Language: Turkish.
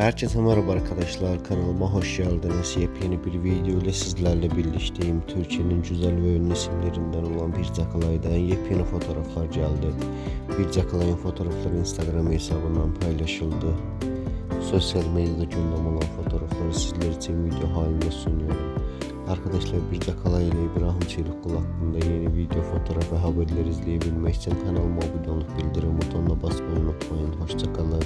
Herkese merhaba arkadaşlar kanalıma hoş geldiniz. Yepyeni bir video ile sizlerle birlikteyim. Türkiye'nin güzel ve ünlü isimlerinden olan bir Zakalay'dan yepyeni fotoğraflar geldi. Bir Zakalay'ın fotoğrafları Instagram hesabından paylaşıldı. Sosyal medyada gündem olan fotoğrafları sizler için video halinde sunuyorum. Arkadaşlar bir Zakalay ile İbrahim Çelikul hakkında yeni video, fotoğraf ve haberler izleyebilmek için kanalıma abone olup bildirim butonuna basmayı unutmayın. Hoşçakalın.